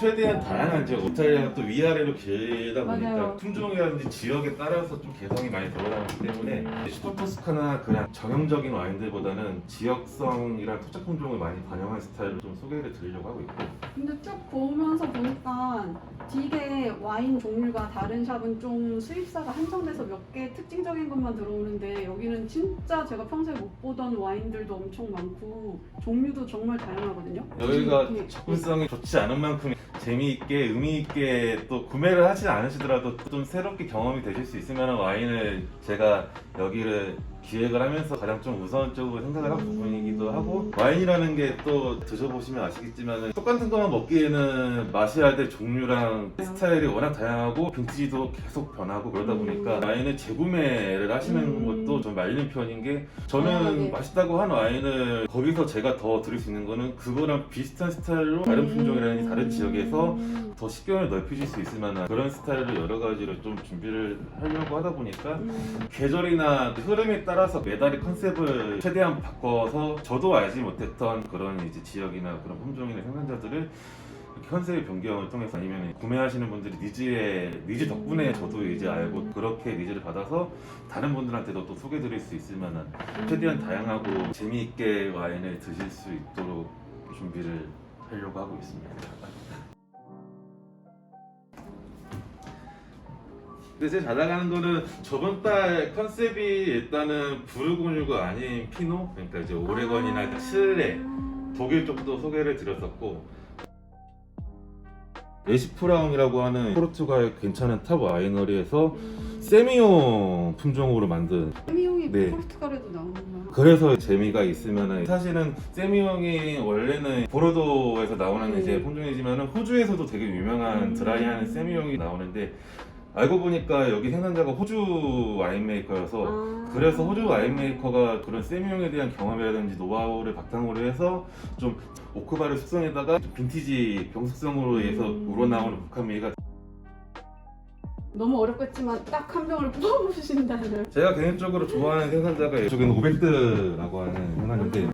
최대한 다양한 지역 이탈리아가 또 위아래로 길다 보니까 맞아요. 품종이라든지 지역에 따라서 좀 개성이 많이 드러나기 때문에 슈퍼토스카나 그냥 전형적인 와인들보다는 지역성이랑 토착 품종을 많이 반영한 스타일로 좀 소개를 드리려고 하고 있고 근데 쭉 보면서 보니까 되게 와인 종류가 다른 샵은 좀 수입사가 한정돼서 몇 개 특징적인 것만 들어오는데 여기는 진짜 제가 평소에 못 보던 와인들도 엄청 많고 종류도 정말 다양하거든요. 여기가 네. 접근성이 좋지 않은 만큼 재미있게 의미있게 또 구매를 하지 않으시더라도 좀 새롭게 경험이 되실 수 만한 와인을 제가 여기를 기획을 하면서 가장 좀 우선적으로 생각을 한 부분이기도 하고 와인이라는 게 또 드셔보시면 아시겠지만 똑같은 것만 먹기에는 마셔야 될 종류랑 스타일이 워낙 다양하고 빈티지도 계속 변하고 그러다 보니까 와인을 재구매를 하시는 음. 것도 좀 말리는 편인 게 저는 다양하게. 맛있다고 한 와인을 거기서 제가 더 드릴 수 있는 거는 그거랑 비슷한 스타일로 다른 품종이라든지 다른 지역에서 음. 더 식견을 넓히실 수 있을 만한 그런 스타일을 여러 가지로 좀 준비를 하려고 하다 보니까 음. 계절이나 흐름에 따라 서 메달의 컨셉을 최대한 바꿔서 저도 알지 못했던 그런 이제 지역이나 그런 품종이나 생산자들을 컨셉의 변경을 통해서 아니면 구매하시는 분들이 니즈에 니즈 덕분에 저도 이제 알고 그렇게 니즈를 받아서 다른 분들한테도 또 소개드릴 수 있을 만한 최대한 다양하고 재미있게 와인을 드실 수 있도록 준비를 하려고 하고 있습니다. 근데 제일 잘 나가는 거는 저번 달 컨셉이 일단은 부르고뉴가 아닌 피노 그러니까 이제 오레건이나 아. 칠레 독일 쪽도 소개를 드렸었고 에시프라움이라고 하는 포르투갈 괜찮은 탑 와이너리에서 세미용 품종으로 만든 세미용이 네. 포르투갈에도 나오는구나. 그래서 재미가 있으면은 사실은 세미형이 원래는 보르도에서 나오는 음. 이제 품종이지만은 호주에서도 되게 유명한 음. 드라이한 세미형이 나오는데 알고 보니까 여기 생산자가 호주 와인 메이커여서 아. 그래서 호주 와인 메이커가 그런 세미형에 대한 경험이라든지 노하우를 바탕으로 해서 좀 오크바를 숙성에다가 좀 빈티지 병숙성으로 해서 음. 우러나오는 북한미가 너무 어렵겠지만 딱 한 병을 뽑아보신다면 제가 개인적으로 좋아하는 생산자가 이쪽에는 오베트라고 하는 생산인데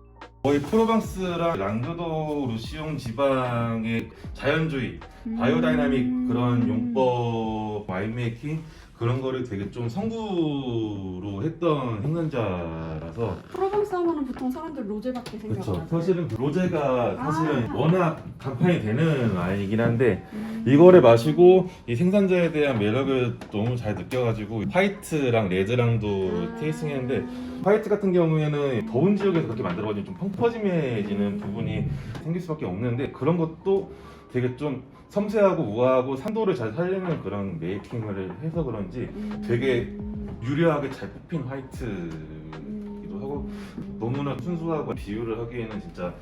거의 프로방스랑 랑그도 루시옹 지방의 자연주의, 바이오다이나믹 그런 용법 와인메이킹 그런 거를 되게 좀 성구로 했던 생산자라서 프로방스 하면은 보통 사람들 로제밖에 생각 안 그렇죠. 하죠. 사실은 그 로제가 사실은 아. 워낙 간판이 되는 와인이긴 한데 음. 이거를 마시고 이 생산자에 대한 매력을 너무 잘 느껴가지고 화이트랑 레드랑도 아. 테이스팅했는데 화이트 같은 경우에는 더운 지역에서 그렇게 만들어가지고 좀 펑퍼짐해지는 부분이 생길 수밖에 없는데 그런 것도 되게 좀 섬세하고 우아하고 산도를 잘 살리는 그런 메이킹을 해서 그런지 음. 되게 유려하게 잘 뽑힌 화이트기도 하고 너무나 순수하고 비유를 하기에는 진짜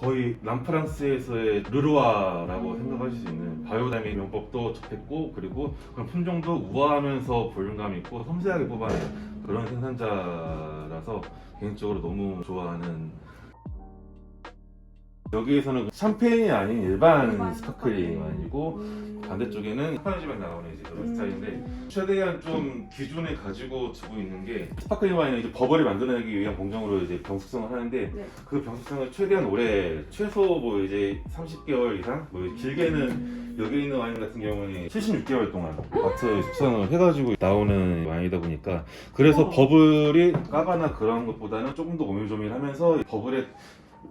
거의 남프랑스에서의 르루아라고 음. 생각하실 수 있는 바이오다이믹 용법도 접했고 그리고 그런 품종도 우아하면서 볼륨감 있고 섬세하게 뽑아낸 그런 생산자라서 개인적으로 너무 좋아하는 여기에서는 샴페인이 아닌 일반, 일반 스파클링 스파클링. 와인이고 음. 반대쪽에는 스파니지만 나오는 이제 그런 음. 스타일인데 최대한 좀 기준을 가지고 두고 있는 게 스파클링 와인은 이제 버블을 만들어내기 위한 공정으로 이제 병숙성을 하는데 네. 그 병숙성을 최대한 오래 최소 뭐 이제 30개월 이상 뭐 길게는 음. 여기 있는 와인 같은 경우는 76개월 동안 바트 숙성을 해가지고 나오는 와인이다 보니까 그래서 어. 버블이 까거나 그런 것보다는 조금 더 오밀조밀하면서 버블에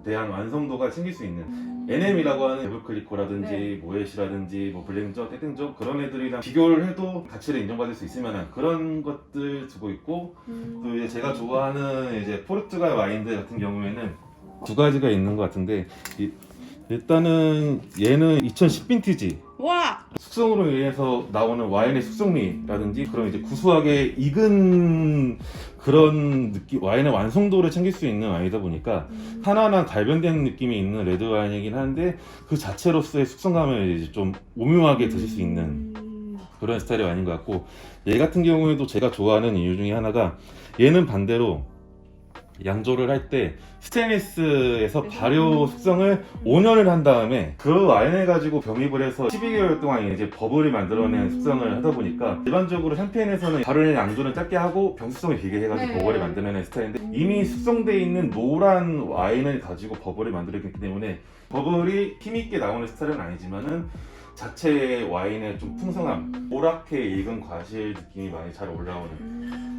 대한 완성도가 생길 수 있는 음. NM이라고 하는 에브클리코라든지 네. 모에시라든지 뭐 블랙저, 떼땡저 그런 애들이랑 비교를 해도 가치를 인정받을 수 있을 만한 그런 것들 두고 있고 음. 또 이제 제가 좋아하는 이제 포르투갈 와인들 같은 경우에는 두 가지가 있는 것 같은데 이- 일단은 얘는 2010 빈티지 와. 숙성으로 인해서 나오는 와인의 숙성미라든지 그런 이제 구수하게 익은 그런 느낌 와인의 완성도를 챙길 수 있는 와인이다 보니까 음. 하나하나 발변된 느낌이 있는 레드 와인이긴 한데 그 자체로서의 숙성감을 이제 좀 오묘하게 드실 수 있는 음. 그런 스타일의 와인인 것 같고 얘 같은 경우에도 제가 좋아하는 이유 중에 하나가 얘는 반대로 양조를 할 때 스테인리스에서 네. 발효 숙성을 5년을 한 다음에 그 와인을 가지고 병입을 해서 12개월 동안 이제 버블을 만들어낸 음. 숙성을 하다 보니까 일반적으로 샴페인에서는 발효의 양조는 짧게 하고 병 숙성을 길게 해가지고 네. 버블을 만들어내는 스타일인데 음. 이미 숙성돼 있는 노란 와인을 가지고 버블을 만들었기 때문에 버블이 힘있게 나오는 스타일은 아니지만은 자체의 와인의 좀 풍성함, 노랗게 익은 과실 느낌이 많이 잘 올라오는 음.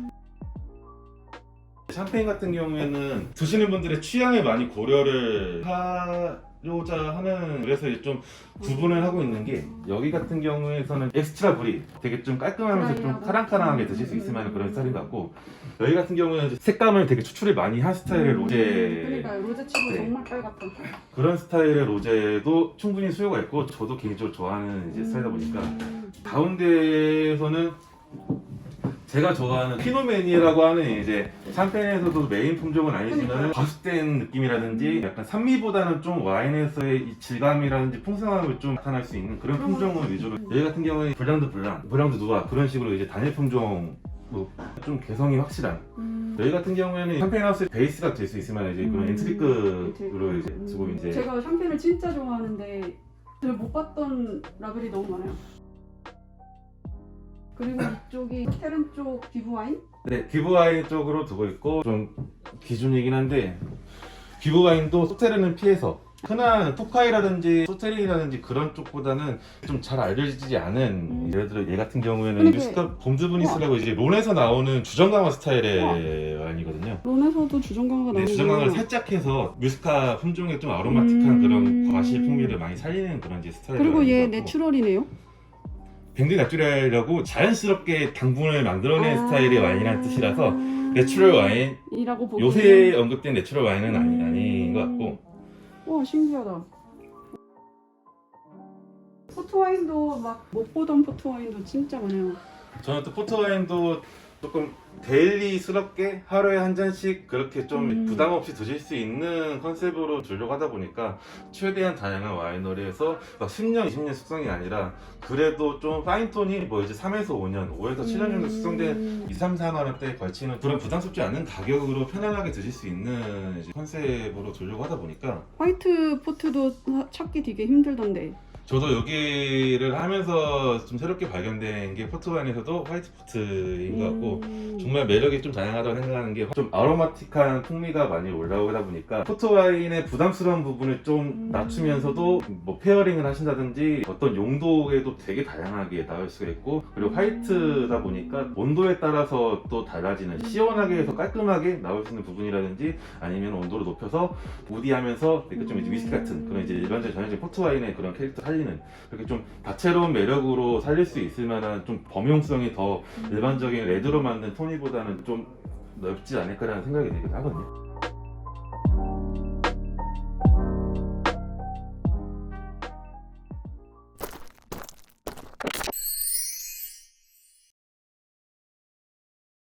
샴페인 같은 경우에는 드시는 분들의 취향에 많이 고려를 하려자 하는 그래서 이제 좀 구분을 하고 있는 게 여기 같은 경우에서는 엑스트라 불이 되게 좀 깔끔하면서 좀. 카랑카랑하게 드실 수 있을 만한 그런 스타일인 것 같고 여기 같은 경우에는 색감을 되게 추출을 많이 한 스타일의 로제 그러니까 로제치고 네. 정말 빨갛다. 그런 스타일의 로제도 충분히 수요가 있고 저도 개인적으로 좋아하는 이제 스타일이다 보니까 음. 가운데에서는 제가 좋아하는 피노메니라고 하는 이제 샴페인에서도 메인 품종은 아니지만. 과습된 느낌이라든지 약간 산미보다는 좀 와인에서의 이 질감이라든지 풍성함을 좀 나타날 수 있는 그런 품종을 것 위주로 음. 여기 같은 경우는 블랑드 블랑, 블랑드 누아 그런 식으로 이제 단일 품종 뭐좀 개성이 확실한 음. 여기 같은 경우에는 샴페인 하우스의 베이스가 될 수 있으면 이제 그런 음. 이제 음. 주고 이제 제가 샴페인을 진짜 좋아하는데 제가 못 봤던 라벨이 너무 많아요. 그리고 이쪽이 테른 쪽 기부 와인? 네, 기브와인 쪽으로 두고 있고 좀 기준이긴 한데 기브와인도 소테르는 피해서 흔한 토카이라든지 소테린이라든지 그런 쪽보다는 좀 잘 알려지지 않은 음. 예를 들어 얘 같은 경우에는 미스카 봄드브니스라고 이제 론에서 나오는 주정강화 스타일의 와인이거든요. 론에서도 주정강화가 네, 나오는 주정강을 살짝 해서 뮤스카 품종의 좀 아로마틱한 음. 그런 과실 풍미를 많이 살리는 그런 이제 스타일. 그리고 얘 내추럴이네요. 뱅드 내추럴이라고 자연스럽게 당분을 만들어낸 아. 스타일의 와인이라는 뜻이라서 내추럴 와인 이라고 보기 요새 언급된 내추럴 와인은 아니, 음. 아닌 것 같고 와 신기하다. 포트와인도 막 못 보던 포트와인도 진짜 많아요. 저는 또 포트와인도 조금 데일리스럽게 하루에 한 잔씩 그렇게 좀 음. 부담 없이 드실 수 있는 컨셉으로 주려고 하다 보니까 최대한 다양한 와이너리에서 막 10년, 20년 숙성이 아니라 그래도 좀 파인톤이 뭐 이제 3에서 5년, 5에서 7년 정도 숙성된 음. 2, 3, 4만 원대에 걸치는 그런 부담스럽지 않은 가격으로 편안하게 드실 수 있는 이제 컨셉으로 주려고 하다 보니까 화이트 포트도 찾기 되게 힘들던데. 저도 여기를 하면서 좀 새롭게 발견된 게 포트와인에서도 화이트 포트인 것 같고 음. 정말 매력이 좀 다양하다고 생각하는 게 좀 아로마틱한 풍미가 많이 올라오다 보니까 포트와인의 부담스러운 부분을 좀 음. 낮추면서도 뭐 페어링을 하신다든지 어떤 용도에도 되게 다양하게 나올 수가 있고 그리고 음. 화이트다 보니까 온도에 따라서 또 달라지는 시원하게 해서 깔끔하게 나올 수 있는 부분이라든지 아니면 온도를 높여서 우디하면서 좀 이제 위스키 같은 그런 이제 일반적인 전형적인 포트와인의 그런 캐릭터 살리는 그렇게 좀 다채로운 매력으로 살릴 수 있을 만한 좀 범용성이 더 일반적인 레드로 만든 토니보다는 좀 넓지 않을까라는 생각이 되긴 하거든요.